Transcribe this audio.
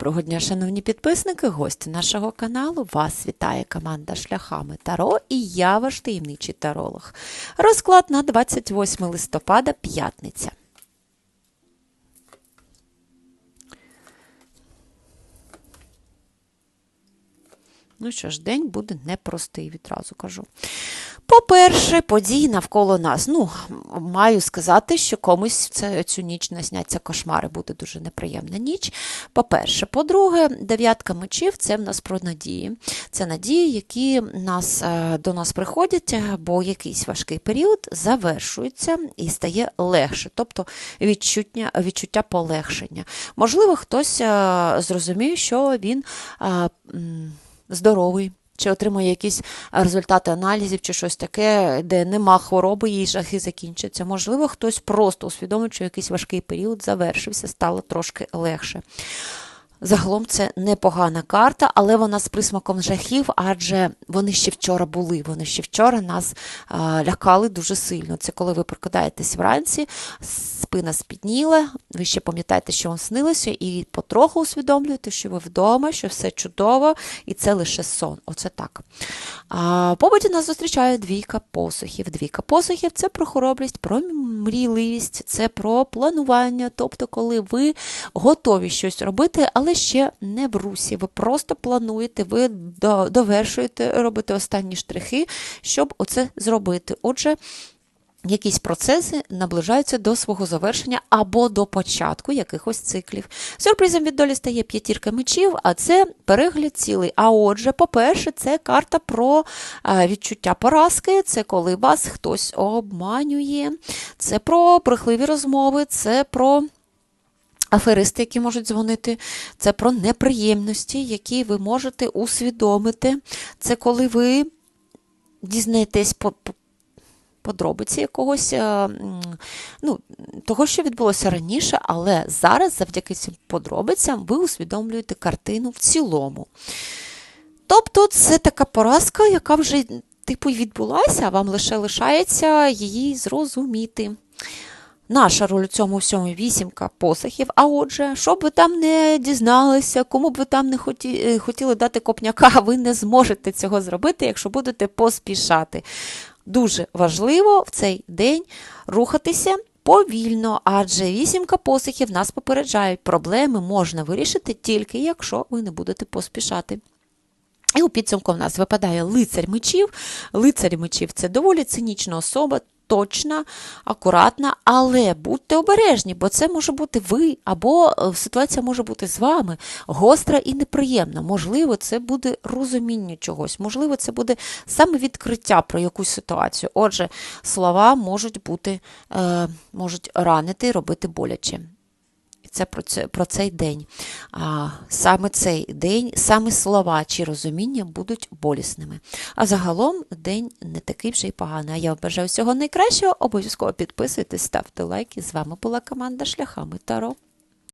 Доброго дня, шановні підписники, гості нашого каналу. Вас вітає команда Шляхами Таро і я ваш таємничий таролог. Розклад на 28 листопада, п'ятниця. Ну що ж, день буде непростий, відразу кажу. По-перше, події навколо нас. Ну, маю сказати, що комусь це, цю ніч насняться кошмари, буде дуже неприємна ніч. По-перше, по-друге, дев'ятка мечів це в нас про надії. Це надії, які нас, е, до нас приходять, е, бо якийсь важкий період завершується і стає легше, тобто відчуття, відчуття полегшення. Можливо, хтось е, зрозумів, що він. Здоровий, чи отримує якісь результати аналізів, чи щось таке, де нема хвороби, її жахи закінчаться. Можливо, хтось просто усвідомив, що якийсь важкий період завершився, стало трошки легше. Загалом це непогана карта, але вона з присмаком жахів, адже вони ще вчора були. Вони ще вчора нас лякали дуже сильно. Це коли ви прокидаєтесь вранці, спина спітніла, ви ще пам'ятаєте, що вам снилося, і потроху усвідомлюєте, що ви вдома, що все чудово, і це лише сон. Оце так. А, побуті нас зустрічає двійка посухів. Двійка посухів це про хоробрість, про мрійливість, це про планування, тобто, коли ви готові щось робити, але ще не в русі. Ви просто плануєте, ви довершуєте, робите останні штрихи, щоб оце зробити. Отже, Якісь процеси наближаються до свого завершення або до початку якихось циклів. Сюрпризом від долі стає п'ятірка мечів, а це перегляд цілий. А отже, по-перше, це карта про відчуття поразки, це коли вас хтось обманює, це про брехливі розмови, це про. Аферисти, які можуть дзвонити, це про неприємності, які ви можете усвідомити. Це коли ви дізнаєтесь подробиці якогось е, ну, того, що відбулося раніше, але зараз, завдяки цим подробицям, ви усвідомлюєте картину в цілому. Тобто, це така поразка, яка вже типу відбулася, а вам лише лишається її зрозуміти. Наша роль у цьому всьому вісімка посохів. А отже, що б ви там не дізналися, кому б ви там не е, хотіли дати копняка, ви не зможете цього зробити, якщо будете поспішати. Дуже важливо в цей день рухатися повільно, адже вісімка посихів нас попереджають, проблеми можна вирішити тільки якщо ви не будете поспішати. І у підсумку в нас випадає лицар мечів. Лицар мечів це доволі цинічна особа, точна, акуратна, але будьте обережні, бо це може бути ви, або е, ситуація може бути з вами гостра і неприємна. Можливо, це буде розуміння чогось, можливо, це буде саме відкриття про якусь ситуацію. Отже, слова можуть бути, е, можуть ранити, робити боляче це про це, про цей день. А, Саме цей день, саме слова чи розуміння будуть болісними. А загалом день не такий вже й поганий. А я бажаю всього найкращого. Обов'язково підписуйтесь, ставте лайки. З вами була команда Шляхами Таро.